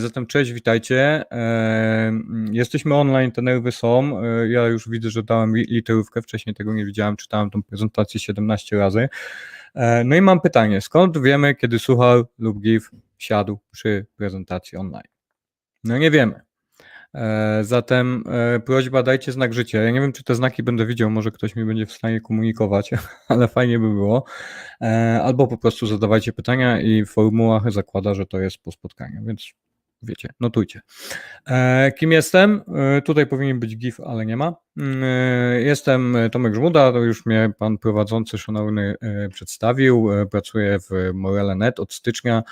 Zatem cześć, witajcie. E, Jesteśmy online, te nerwy są. E, Ja już widzę, że dałem li- literówkę, wcześniej tego nie widziałem, czytałem tą prezentację 17 razy. E, No i mam pytanie, skąd wiemy, kiedy słuchał lub GIF siadł przy prezentacji online? No nie wiemy. Zatem prośba, dajcie znak życia. Ja nie wiem, czy te znaki będę widział, może ktoś mi będzie w stanie komunikować, ale fajnie by było. Albo po prostu zadawajcie pytania i formuła zakłada, że to jest po spotkaniu, więc wiecie, notujcie. E, Kim jestem? E, Tutaj powinien być GIF, ale nie ma. Mm, e, Jestem Tomek Żmuda, to już mnie pan prowadzący szanowny przedstawił. Pracuję w Morele.net od stycznia,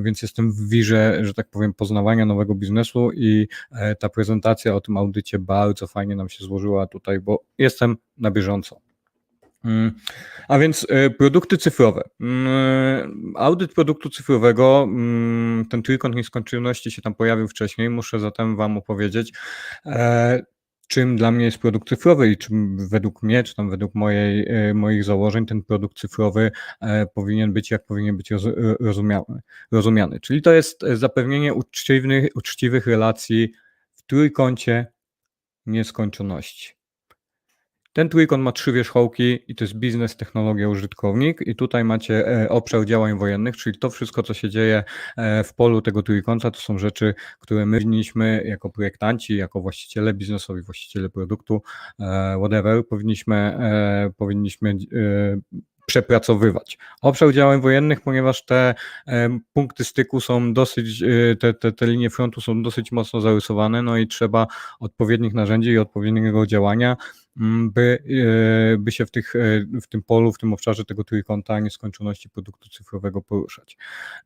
więc jestem w wirze, że tak powiem, poznawania nowego biznesu i ta prezentacja o tym audycie bardzo fajnie nam się złożyła tutaj, bo jestem na bieżąco. Mm, A więc e, produkty cyfrowe. Mm, Audyt produktu cyfrowego, mm, ten trójkąt nieskończoności się tam pojawił wcześniej, muszę zatem Wam opowiedzieć, e, czym dla mnie jest produkt cyfrowy i czym według mnie, czy tam według mojej, e, moich założeń ten produkt cyfrowy e, powinien być, jak powinien być roz- rozumiany, rozumiany. Czyli to jest e, zapewnienie uczciwych, uczciwych relacji w trójkącie nieskończoności. Ten trójkąt ma trzy wierzchołki i to jest biznes, technologia, użytkownik. I tutaj macie e, obszar działań wojennych, czyli to wszystko, co się dzieje e, w polu tego trójkąta, to są rzeczy, które my powinniśmy jako projektanci, jako właściciele biznesowi, właściciele produktu, e, whatever, powinniśmy, powinniśmy przepracowywać. Obszar działań wojennych, ponieważ te punkty styku są dosyć, te, te, te linie frontu są dosyć mocno zarysowane, no i trzeba odpowiednich narzędzi i odpowiedniego działania, by, e, by się w, tych, e, w tym polu, w tym obszarze tego trójkąta nieskończoności produktu cyfrowego poruszać.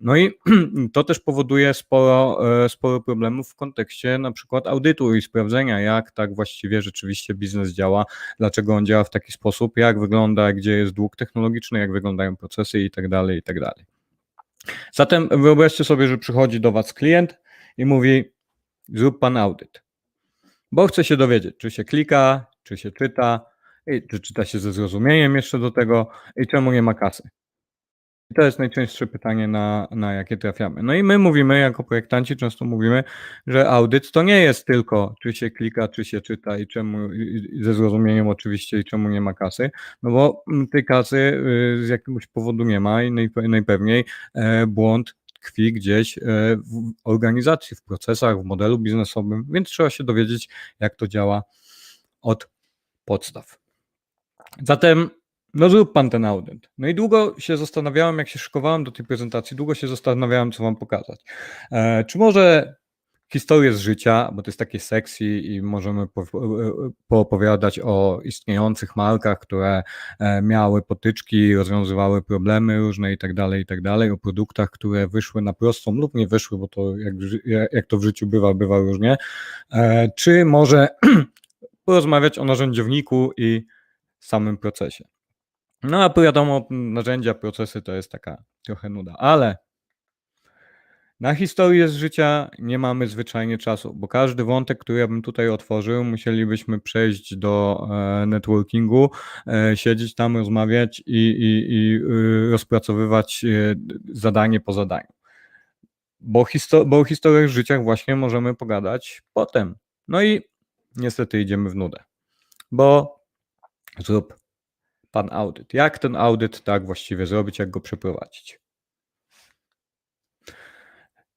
No i to też powoduje sporo, e, sporo problemów w kontekście na przykład audytu i sprawdzenia, jak tak właściwie rzeczywiście biznes działa, dlaczego on działa w taki sposób, jak wygląda, gdzie jest dług technologiczny, jak wyglądają procesy i tak dalej, i tak dalej. Zatem wyobraźcie sobie, że przychodzi do Was klient i mówi: Zrób pan audyt, bo chce się dowiedzieć, czy się klika, czy się czyta, i czy czyta się ze zrozumieniem jeszcze do tego i czemu nie ma kasy. I to jest najczęstsze pytanie, na, na jakie trafiamy. No i my mówimy, jako projektanci, często mówimy, że audyt to nie jest tylko, czy się klika, czy się czyta i czemu, i- ze zrozumieniem oczywiście, i czemu nie ma kasy, no bo mm, tej kasy y, z jakiegoś powodu nie ma i najpe- najpewniej e, błąd tkwi gdzieś e, w organizacji, w procesach, w modelu biznesowym, więc trzeba się dowiedzieć, jak to działa od podstaw. Zatem, no zrób pan ten audyt. No i długo się zastanawiałem, jak się szykowałem do tej prezentacji, długo się zastanawiałem, co wam pokazać. E, czy może historię z życia, bo to jest takie sexy i możemy po, e, poopowiadać o istniejących markach, które e, miały potyczki, rozwiązywały problemy różne i tak dalej, i tak dalej, o produktach, które wyszły na prostą lub nie wyszły, bo to jak, jak to w życiu bywa, bywa różnie. E, czy może porozmawiać o narzędziowniku i samym procesie. No a wiadomo, narzędzia, procesy to jest taka trochę nuda, ale na historię z życia nie mamy zwyczajnie czasu, bo każdy wątek, który ja bym tutaj otworzył, musielibyśmy przejść do e, networkingu, e, siedzieć tam, rozmawiać i, i, i y, rozpracowywać e, zadanie po zadaniu. Bo, histo- bo o historiach z życia właśnie możemy pogadać potem. No i niestety idziemy w nudę, bo zrób pan audyt. Jak ten audyt tak właściwie zrobić, jak go przeprowadzić?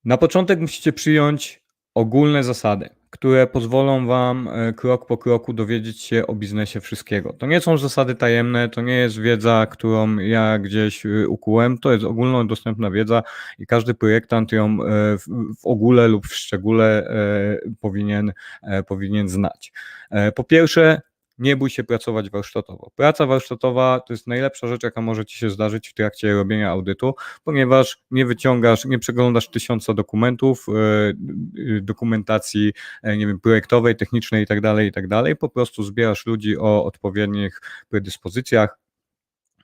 Na początek musicie przyjąć ogólne zasady, które pozwolą Wam e, krok po kroku dowiedzieć się o biznesie wszystkiego. To nie są zasady tajemne, to nie jest wiedza, którą ja gdzieś y, ukułem, to jest ogólnodostępna wiedza i każdy projektant ją e, w, ogóle lub w szczególe e, powinien, e, powinien znać. E, Po pierwsze, nie bój się pracować warsztatowo. Praca warsztatowa to jest najlepsza rzecz, jaka może Ci się zdarzyć w trakcie robienia audytu, ponieważ nie wyciągasz, nie przeglądasz tysiąca dokumentów, e, e, dokumentacji, e, nie wiem, projektowej, technicznej i tak dalej, i tak. Po prostu zbierasz ludzi o odpowiednich predyspozycjach,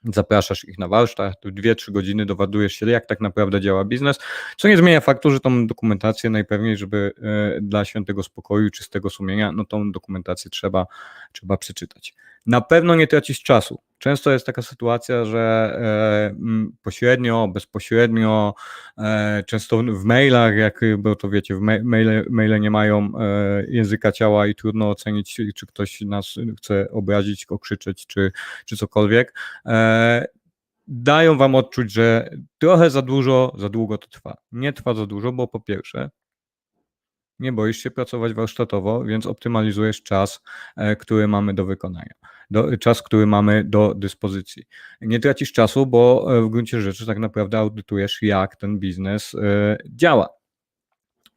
zapraszasz ich na warsztat, tu 2-3 godziny dowadujesz się, jak tak naprawdę działa biznes, co nie zmienia faktu, że tą dokumentację najpewniej, żeby e, dla świętego spokoju, czystego sumienia, no tą dokumentację trzeba, trzeba przeczytać. Na pewno nie tracisz czasu. Często jest taka sytuacja, że e, pośrednio, bezpośrednio, e, często w mailach, jak, bo to wiecie, w ma- maile, maile nie mają e, języka ciała i trudno ocenić, czy ktoś nas chce obrazić, okrzyczeć, czy, czy cokolwiek. Dają wam odczuć, że trochę za dużo, za długo to trwa. Nie trwa za dużo, bo po pierwsze, nie boisz się pracować warsztatowo, więc optymalizujesz czas, e, który mamy do wykonania, do, czas, który mamy do dyspozycji. Nie tracisz czasu, bo e, w gruncie rzeczy tak naprawdę audytujesz, jak ten biznes e, działa.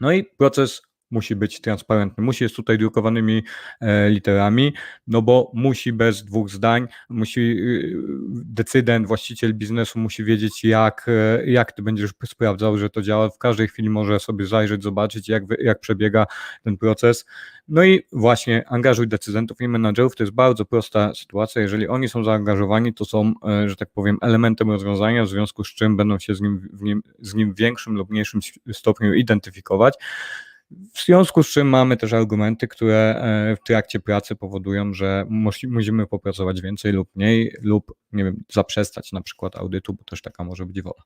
No i proces musi być transparentny, musi jest tutaj drukowanymi e, literami, no bo musi bez dwóch zdań, musi y, decydent, właściciel biznesu musi wiedzieć, jak, e, jak ty będziesz sprawdzał, że to działa. W każdej chwili może sobie zajrzeć, zobaczyć, jak, jak przebiega ten proces. No i właśnie angażuj decydentów i menadżerów. To jest bardzo prosta sytuacja. Jeżeli oni są zaangażowani, to są, e, że tak powiem, elementem rozwiązania, w związku z czym będą się z nim, nim, z nim w większym lub mniejszym stopniu identyfikować. W związku z czym mamy też argumenty, które e, w trakcie pracy powodują, że musi- musimy popracować więcej lub mniej, lub nie wiem, zaprzestać na przykład audytu, bo też taka może być wola.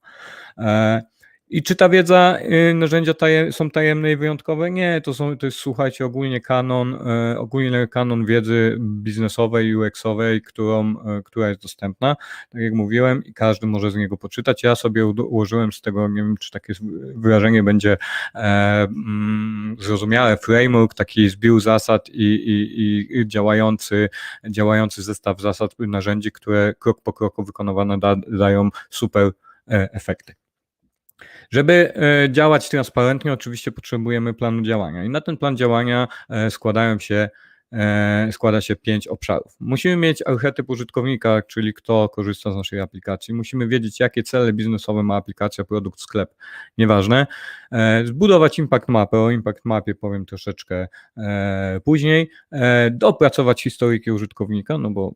I czy ta wiedza, y, narzędzia taje, są tajemne i wyjątkowe? Nie, to, są, to jest, słuchajcie, ogólnie kanon, e, ogólny kanon wiedzy biznesowej, UX-owej, którą, e, która jest dostępna, tak jak mówiłem, i każdy może z niego poczytać. Ja sobie ułożyłem z tego, nie wiem, czy takie wyrażenie będzie e, mm, zrozumiałe, framework, taki zbiór zasad i, i, i działający, działający zestaw zasad, narzędzi, które krok po kroku wykonywane da, dają super e, efekty. Żeby e, działać transparentnie, oczywiście potrzebujemy planu działania. I na ten plan działania e, składają się, składa się pięć obszarów. Musimy mieć archetyp użytkownika, czyli kto korzysta z naszej aplikacji. Musimy wiedzieć, jakie cele biznesowe ma aplikacja, produkt, sklep, nieważne. E, Zbudować impact mapę. O impact mapie powiem troszeczkę e, później. E, Dopracować historykę użytkownika, no bo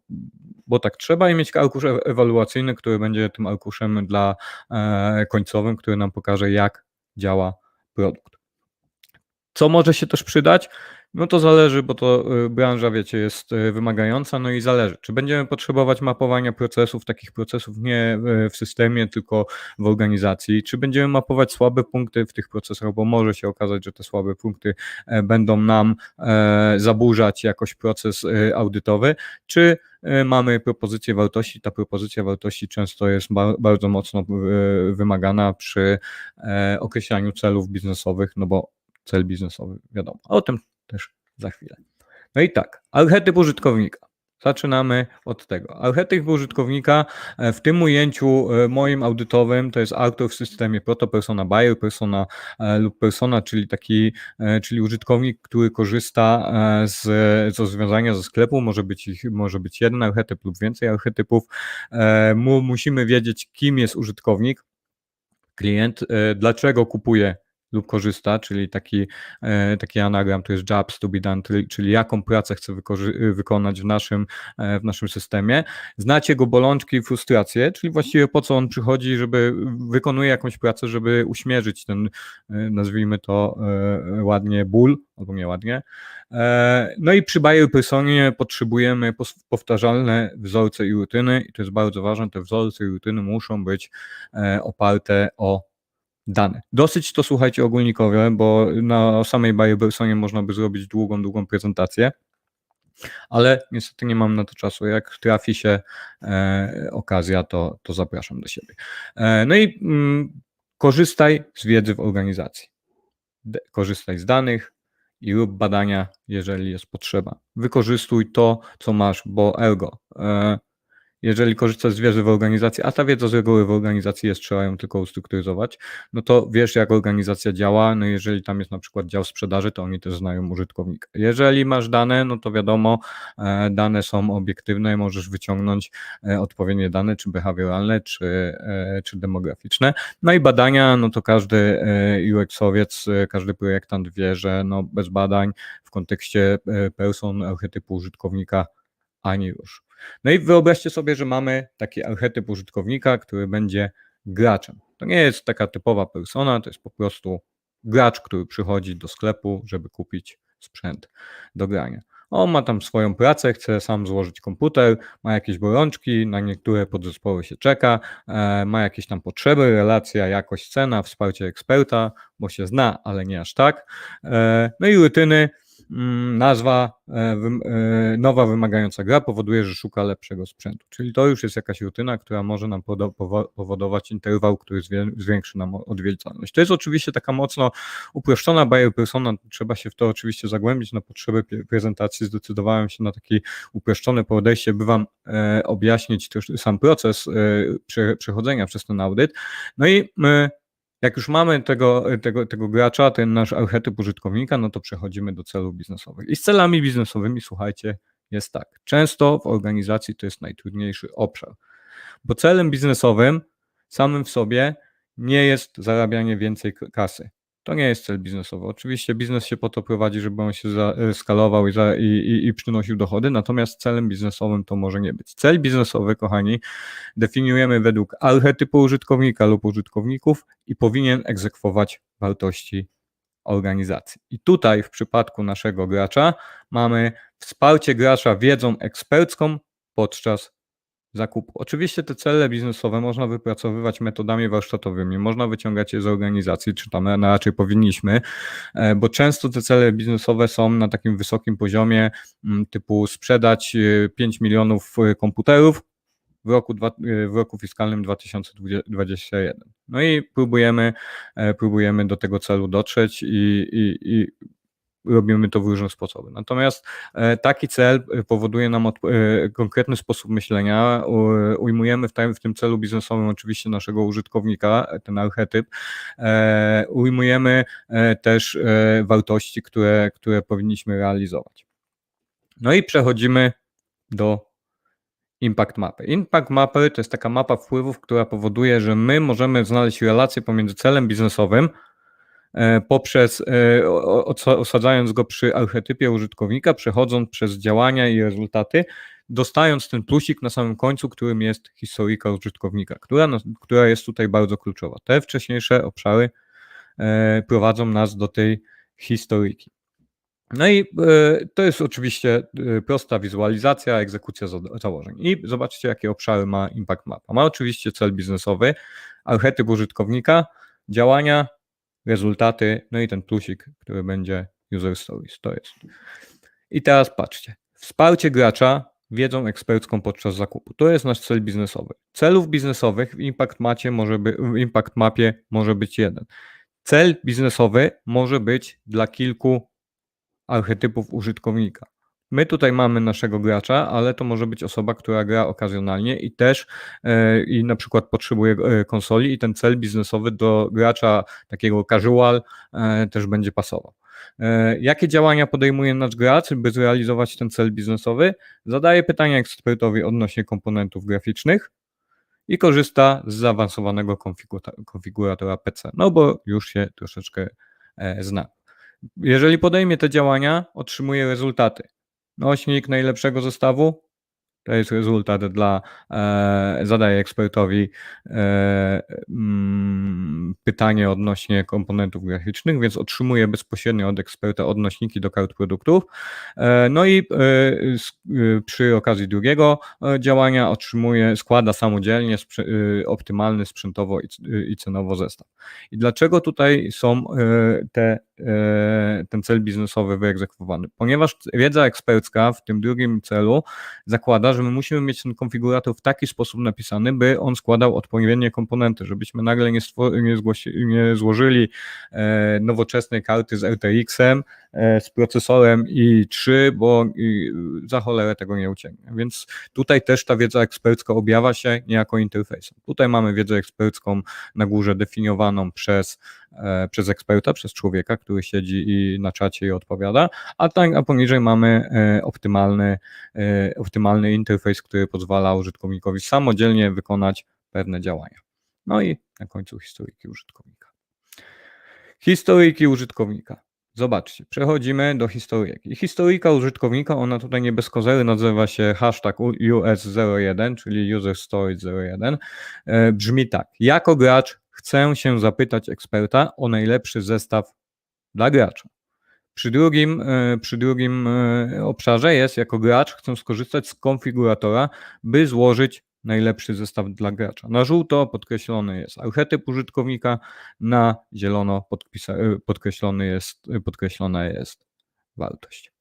bo tak trzeba i mieć arkusz e- ewaluacyjny, który będzie tym arkuszem dla e, końcowym, który nam pokaże, jak działa produkt. Co może się też przydać? No to zależy, bo to y, branża, wiecie, jest y, wymagająca, no i zależy. Czy będziemy potrzebować mapowania procesów, takich procesów nie y, w systemie, tylko w organizacji? Czy będziemy mapować słabe punkty w tych procesach, bo może się okazać, że te słabe punkty e, będą nam e, zaburzać jakoś proces audytowy? Czy mamy propozycję wartości? Ta propozycja wartości często jest ba- bardzo mocno wymagana przy e, określaniu celów biznesowych, no bo cel biznesowy, wiadomo. O tym też za chwilę. No i tak, archetyp użytkownika. Zaczynamy od tego. Archetyp użytkownika e, w tym ujęciu e, moim audytowym to jest autor w systemie proto, persona, buyer, persona e, lub persona, czyli taki, czyli użytkownik, który korzysta z, z rozwiązania ze sklepu. Może być, może być jeden archetyp lub więcej archetypów. Mu, musimy wiedzieć, kim jest użytkownik, klient, dlaczego kupuje lub korzysta, czyli taki, e, taki anagram to jest jobs to be done, czyli- jaką pracę chce wykorzy- wykonać w naszym, e, w naszym systemie. Znać jego bolączki i frustracje, czyli właściwie po co on przychodzi, żeby wykonuje jakąś pracę, żeby uśmierzyć ten, e, nazwijmy to ładnie, ból, albo nieładnie. No i przy buyer personie potrzebujemy powtarzalne wzorce i rutyny i to jest bardzo ważne, te wzorce i rutyny muszą być oparte o dane. Dosyć to słuchajcie ogólnikowe, bo na samej Biobersonie można by zrobić długą, długą prezentację, ale niestety nie mam na to czasu. Jak trafi się e, okazja, to, to zapraszam do siebie. E, no i mm, korzystaj z wiedzy w organizacji. D- korzystaj z danych i rób badania, jeżeli jest potrzeba. Wykorzystuj to, co masz, bo ergo. E, jeżeli korzystasz z wiedzy w organizacji, a ta wiedza z reguły w organizacji jest, trzeba ją tylko ustrukturyzować, no to wiesz, jak organizacja działa. No jeżeli tam jest na przykład dział sprzedaży, to oni też znają użytkownika. Jeżeli masz dane, no to wiadomo, e, dane są obiektywne, możesz wyciągnąć e, odpowiednie dane, czy behawioralne, czy, e, czy demograficzne. No i badania, no to każdy UX-owiec, każdy projektant wie, że no bez badań w kontekście person, archetypu użytkownika ani już. No i wyobraźcie sobie, że mamy taki archetyp użytkownika, który będzie graczem. To nie jest taka typowa persona, to jest po prostu gracz, który przychodzi do sklepu, żeby kupić sprzęt do grania. On ma tam swoją pracę, chce sam złożyć komputer, ma jakieś bolączki, na niektóre podzespoły się czeka, e, ma jakieś tam potrzeby, relacja, jakość, cena, wsparcie eksperta, bo się zna, ale nie aż tak. E, no i rutyny, nazwa e, nowa wymagająca gra powoduje, że szuka lepszego sprzętu. Czyli to już jest jakaś rutyna, która może nam powodować interwał, który zwiększy nam odwiedzalność. To jest oczywiście taka mocno uproszczona buyer persona, trzeba się w to oczywiście zagłębić na potrzeby prezentacji. Zdecydowałem się na takie uproszczone podejście, by Wam e, objaśnić też sam proces e, przechodzenia przez ten audyt. No i jak już mamy tego, tego, tego gracza, ten nasz archetyp użytkownika, no to przechodzimy do celów biznesowych. I z celami biznesowymi, słuchajcie, jest tak. Często w organizacji to jest najtrudniejszy obszar, bo celem biznesowym samym w sobie nie jest zarabianie więcej kasy. To nie jest cel biznesowy. Oczywiście biznes się po to prowadzi, żeby on się e, skalował i, za, i, i, i, przynosił dochody, natomiast celem biznesowym to może nie być. Cel biznesowy, kochani, definiujemy według archetypu użytkownika lub użytkowników i powinien egzekwować wartości organizacji. I tutaj w przypadku naszego gracza mamy wsparcie gracza wiedzą ekspercką podczas zakupu. Oczywiście te cele biznesowe można wypracowywać metodami warsztatowymi, można wyciągać je z organizacji, czy tam raczej powinniśmy, e, bo często te cele biznesowe są na takim wysokim poziomie, mm, typu sprzedać 5 e, milionów e, komputerów w roku, w roku fiskalnym 2021. No i próbujemy, próbujemy do tego celu dotrzeć i, i, i robimy to w różne sposoby. Natomiast e, taki cel e, powoduje nam e, konkretny sposób myślenia. Ujmujemy w tym, celu biznesowym oczywiście naszego użytkownika, ten archetyp. Ujmujemy też wartości, które, które powinniśmy realizować. No i przechodzimy do Impact Mapy. Impact Mapy to jest taka mapa wpływów, która powoduje, że my możemy znaleźć relację pomiędzy celem biznesowym, poprzez e, osadzając go przy archetypie użytkownika, przechodząc przez działania i rezultaty, dostając ten plusik na samym końcu, którym jest historyjka użytkownika, która, która jest tutaj bardzo kluczowa. Te wcześniejsze obszary e, prowadzą nas do tej historyjki. No i to jest oczywiście prosta wizualizacja, egzekucja założeń. I zobaczcie, jakie obszary ma Impact Mapa. Ma oczywiście cel biznesowy, archetyp użytkownika, działania, rezultaty, no i ten plusik, który będzie user stories, to jest. I teraz patrzcie, wsparcie gracza wiedzą ekspercką podczas zakupu. To jest nasz cel biznesowy. Celów biznesowych w Impact, Macie może by, w Impact Mapie może być jeden. Cel biznesowy może być dla kilku archetypów użytkownika. My tutaj mamy naszego gracza, ale to może być osoba, która gra okazjonalnie i też e, i na przykład potrzebuje e, konsoli i ten cel biznesowy do gracza takiego casual e, też będzie pasował. Jakie działania podejmuje nasz gracz, by zrealizować ten cel biznesowy? Zadaje pytania ekspertowi odnośnie komponentów graficznych i korzysta z zaawansowanego konfiguratora PC, no bo już się troszeczkę zna. Jeżeli podejmie te działania, otrzymuje rezultaty nośnik najlepszego zestawu. To jest rezultat dla, e, zadaje ekspertowi e, mm, pytanie odnośnie komponentów graficznych, więc otrzymuje bezpośrednio od eksperta odnośniki do kart produktów. E, no i przy okazji drugiego działania otrzymuje, składa samodzielnie optymalny sprzętowo i, cenowo zestaw. I dlaczego tutaj są te ten cel biznesowy wyegzekwowany. Ponieważ wiedza ekspercka w tym drugim celu zakłada, że my musimy mieć ten konfigurator w taki sposób napisany, by on składał odpowiednie komponenty, żebyśmy nagle nie, nie, nie złożyli e, nowoczesnej karty z RTX-em, e, z procesorem i3, bo za cholerę tego nie ucieknie. Więc tutaj też ta wiedza ekspercka objawia się niejako interfejsem. Tutaj mamy wiedzę ekspercką na górze definiowaną przez przez eksperta, przez człowieka, który siedzi i na czacie i odpowiada, a, tak, a poniżej mamy e, optymalny, e, optymalny interfejs, który pozwala użytkownikowi samodzielnie wykonać pewne działania. No i na końcu historyki użytkownika. Historyki użytkownika. Zobaczcie, przechodzimy do historyki. Historyka użytkownika, ona tutaj nie bez kozery nazywa się hashtag US01, czyli User Storage 01. Brzmi tak. Jako gracz Chcę się zapytać eksperta o najlepszy zestaw dla gracza. Przy drugim, e, przy drugim e, obszarze jest, jako gracz chcę skorzystać z konfiguratora, by złożyć najlepszy zestaw dla gracza. Na żółto podkreślony jest archetyp użytkownika, na zielono podpisa- podkreślony jest, podkreślona jest wartość.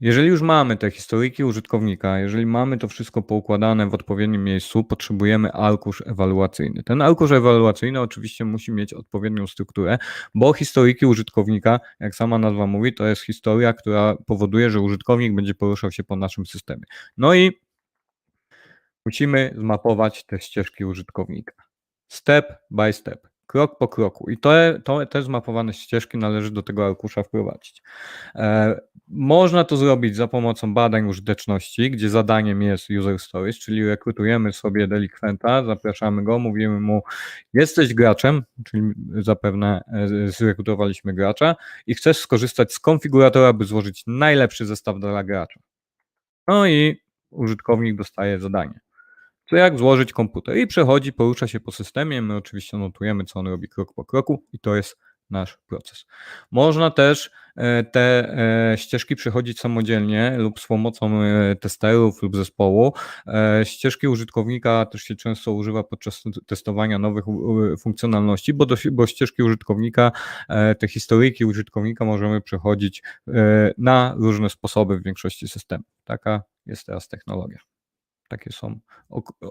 Jeżeli już mamy te historyjki użytkownika, jeżeli mamy to wszystko poukładane w odpowiednim miejscu, potrzebujemy arkusz ewaluacyjny. Ten arkusz ewaluacyjny oczywiście musi mieć odpowiednią strukturę, bo historyjki użytkownika, jak sama nazwa mówi, to jest historia, która powoduje, że użytkownik będzie poruszał się po naszym systemie. No i musimy zmapować te ścieżki użytkownika. Step by step krok po kroku. I te, to, te zmapowane ścieżki należy do tego arkusza wprowadzić. E, można to zrobić za pomocą badań użyteczności, gdzie zadaniem jest user stories, czyli rekrutujemy sobie delikwenta, zapraszamy go, mówimy mu, jesteś graczem, czyli zapewne e, zrekrutowaliśmy gracza i chcesz skorzystać z konfiguratora, by złożyć najlepszy zestaw dla gracza. No i użytkownik dostaje zadanie to jak złożyć komputer. I przechodzi, porusza się po systemie. My oczywiście notujemy, co on robi krok po kroku, i to jest nasz proces. Można też e, te e, ścieżki przechodzić samodzielnie lub z pomocą e, testerów lub zespołu. Ścieżki użytkownika też się często używa podczas testowania nowych funkcjonalności, bo, do, bo ścieżki użytkownika, te historyjki użytkownika możemy przechodzić na różne sposoby w większości systemów. Taka jest teraz technologia. Takie są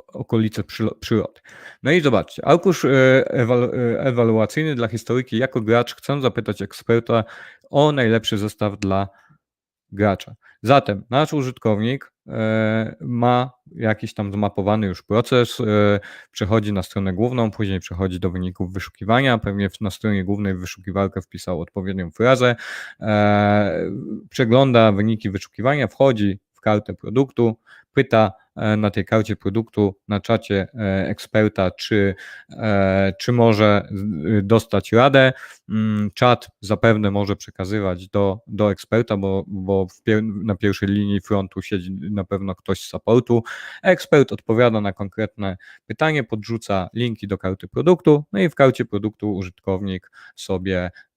okolice przyrody. No i zobaczcie, arkusz e, e, ewaluacyjny dla historyki jako gracz chcę zapytać eksperta o najlepszy zestaw dla gracza. Zatem nasz użytkownik e, ma jakiś tam zmapowany już proces, przechodzi na stronę główną, później przechodzi do wyników wyszukiwania, pewnie na stronie głównej wyszukiwarkę wpisał odpowiednią frazę, przegląda wyniki wyszukiwania, wchodzi w kartę produktu, pyta na tej karcie produktu, na czacie e, eksperta, czy, e, czy może dostać radę. Mm, czat zapewne może przekazywać do, do eksperta, bo, bo pier na pierwszej linii frontu siedzi na pewno ktoś z supportu. Ekspert odpowiada na konkretne pytanie, podrzuca linki do karty produktu, no i w karcie produktu użytkownik sobie e,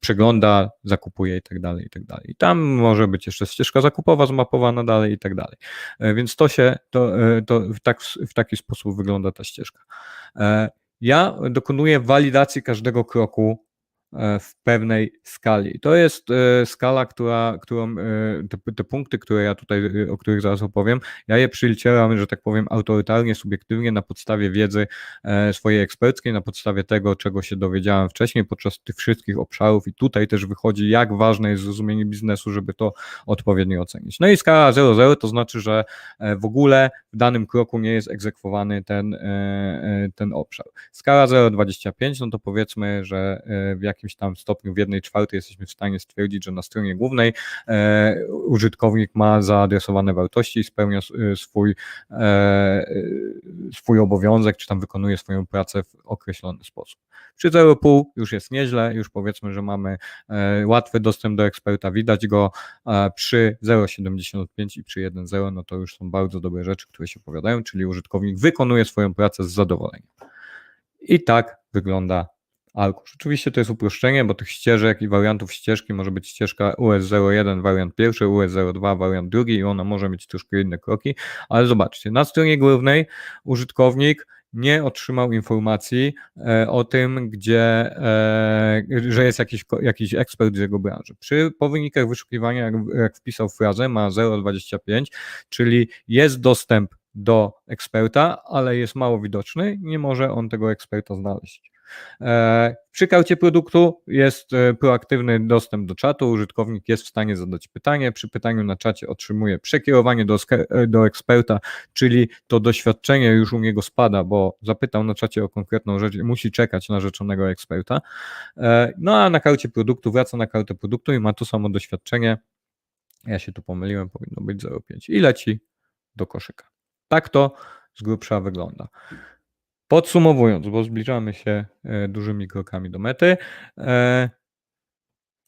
przegląda, zakupuje i tak dalej, i tak dalej. Tam może być jeszcze ścieżka zakupowa zmapowana dalej i tak dalej. E, więc to się, to, e, to w, tak, w taki sposób wygląda ta ścieżka. E, ja dokonuję walidacji każdego kroku E, w pewnej skali. To jest e, skala, która, którą e, te, te, punkty, które ja tutaj, o których zaraz opowiem, ja je przylicieram, że tak powiem, autorytarnie, subiektywnie na podstawie wiedzy swojej eksperckiej, na podstawie tego, czego się dowiedziałem wcześniej podczas tych wszystkich obszarów i tutaj też wychodzi, jak ważne jest zrozumienie biznesu, żeby to odpowiednio ocenić. No i skala 0,0 to znaczy, że w ogóle w danym kroku nie jest egzekwowany ten, ten obszar. Skala 0,25, no to powiedzmy, że w jakimś jakimś tam stopniu, w jednej czwartej jesteśmy w stanie stwierdzić, że na stronie głównej e, użytkownik ma zaadresowane wartości i spełnia e, swój, e, swój obowiązek, czy tam wykonuje swoją pracę w określony sposób. Przy 0,5 już jest nieźle, już powiedzmy, że mamy e, łatwy dostęp do eksperta, widać go przy 0,75 i przy 1,0, no to już są bardzo dobre rzeczy, które się powiadają, czyli użytkownik wykonuje swoją pracę z zadowoleniem. I tak wygląda arkusz. Oczywiście to jest uproszczenie, bo tych ścieżek i wariantów ścieżki może być ścieżka US01 wariant pierwszy, US02 wariant drugi i ona może mieć troszkę inne kroki, ale zobaczcie, na stronie głównej użytkownik nie otrzymał informacji e, o tym, gdzie, e, że jest jakiś, jakiś ekspert z jego branży. Przy, po wynikach wyszukiwania, jak, jak wpisał frazę, ma 0,25, czyli jest dostęp do eksperta, ale jest mało widoczny, nie może on tego eksperta znaleźć. E, przy karcie produktu jest e, proaktywny dostęp do czatu, użytkownik jest w stanie zadać pytanie, przy pytaniu na czacie otrzymuje przekierowanie do, e, do eksperta, czyli to doświadczenie już u niego spada, bo zapytał na czacie o konkretną rzecz i musi czekać na rzeczonego eksperta. No a na karcie produktu wraca na kartę produktu i ma to samo doświadczenie, ja się tu pomyliłem, powinno być 0,5 i leci do koszyka. Tak to z grubsza wygląda. Podsumowując, bo zbliżamy się e, dużymi krokami do mety, e,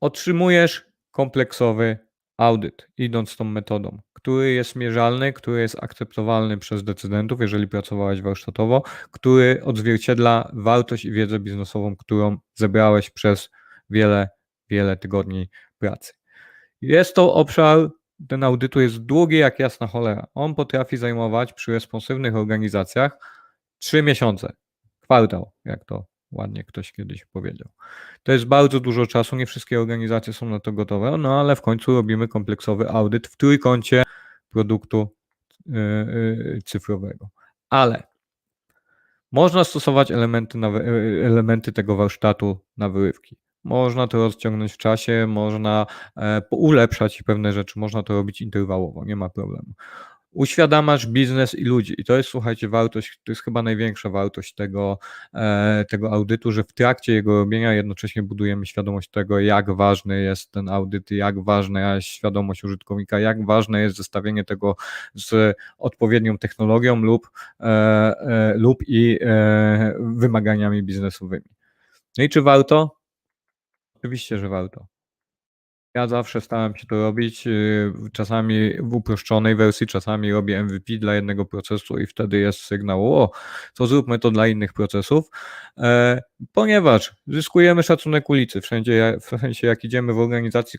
otrzymujesz kompleksowy audyt, idąc tą metodą, który jest mierzalny, który jest akceptowalny przez decydentów, jeżeli pracowałeś warsztatowo, który odzwierciedla wartość i wiedzę biznesową, którą zebrałeś przez wiele, wiele tygodni pracy. Jest to obszar, ten audytu jest długi jak jasna cholera. On potrafi zajmować przy responsywnych organizacjach trzy miesiące, kwartał, jak to ładnie ktoś kiedyś powiedział. To jest bardzo dużo czasu, nie wszystkie organizacje są na to gotowe, no ale w końcu robimy kompleksowy audyt w trójkącie produktu yy, cyfrowego. Ale można stosować elementy, na, wy- elementy tego warsztatu na wyrywki. Można to rozciągnąć w czasie, można e, ulepszać pewne rzeczy, można to robić interwałowo, nie ma problemu. Uświadamasz biznes i ludzi. I to jest, słuchajcie, wartość, to jest chyba największa wartość tego, e, tego audytu, że w trakcie jego robienia jednocześnie budujemy świadomość tego, jak ważny jest ten audyt, jak ważna jest świadomość użytkownika, jak ważne jest zestawienie tego z odpowiednią technologią lub, e, e, lub i wymaganiami biznesowymi. No i czy warto? Oczywiście, że warto. Ja zawsze staram się to robić, yy, czasami w uproszczonej wersji, czasami robię MVP dla jednego procesu i wtedy jest sygnał, o, to zróbmy to dla innych procesów, e, ponieważ zyskujemy szacunek ulicy. Wszędzie, ja- w sensie jak idziemy w organizacji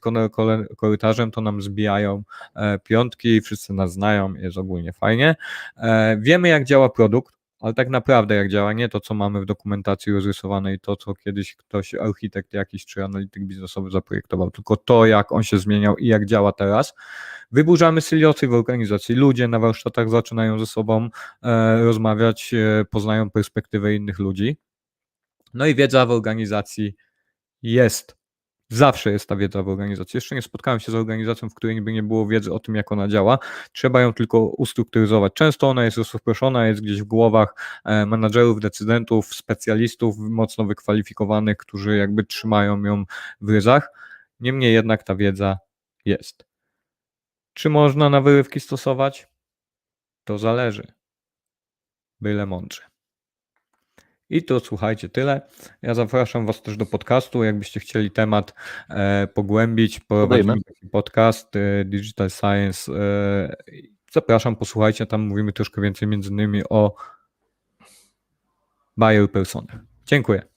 korytarzem, to nam zbijają e, piątki, wszyscy nas znają, jest ogólnie fajnie. E, wiemy jak działa produkt, ale tak naprawdę jak działa, nie to, co mamy w dokumentacji rozrysowanej, to, co kiedyś ktoś, architekt jakiś czy analityk biznesowy zaprojektował, tylko to, jak on się zmieniał i jak działa teraz. Wyburzamy siliosy w organizacji. Ludzie na warsztatach zaczynają ze sobą e, rozmawiać, e, poznają perspektywę innych ludzi. No i wiedza w organizacji jest. Zawsze jest ta wiedza w organizacji. Jeszcze nie spotkałem się z organizacją, w której by nie było wiedzy o tym, jak ona działa. Trzeba ją tylko ustrukturyzować. Często ona jest rozproszona, jest gdzieś w głowach e, menadżerów, decydentów, specjalistów mocno wykwalifikowanych, którzy jakby trzymają ją w ryzach. Niemniej jednak ta wiedza jest. Czy można na wyrywki stosować? To zależy. Byle mądrze. I to słuchajcie, tyle. Ja zapraszam Was też do podcastu. Jakbyście chcieli temat e, pogłębić, prowadzimy taki podcast e, Digital Science. E, zapraszam, posłuchajcie. Tam mówimy troszkę więcej między innymi o buyer personach. Dziękuję.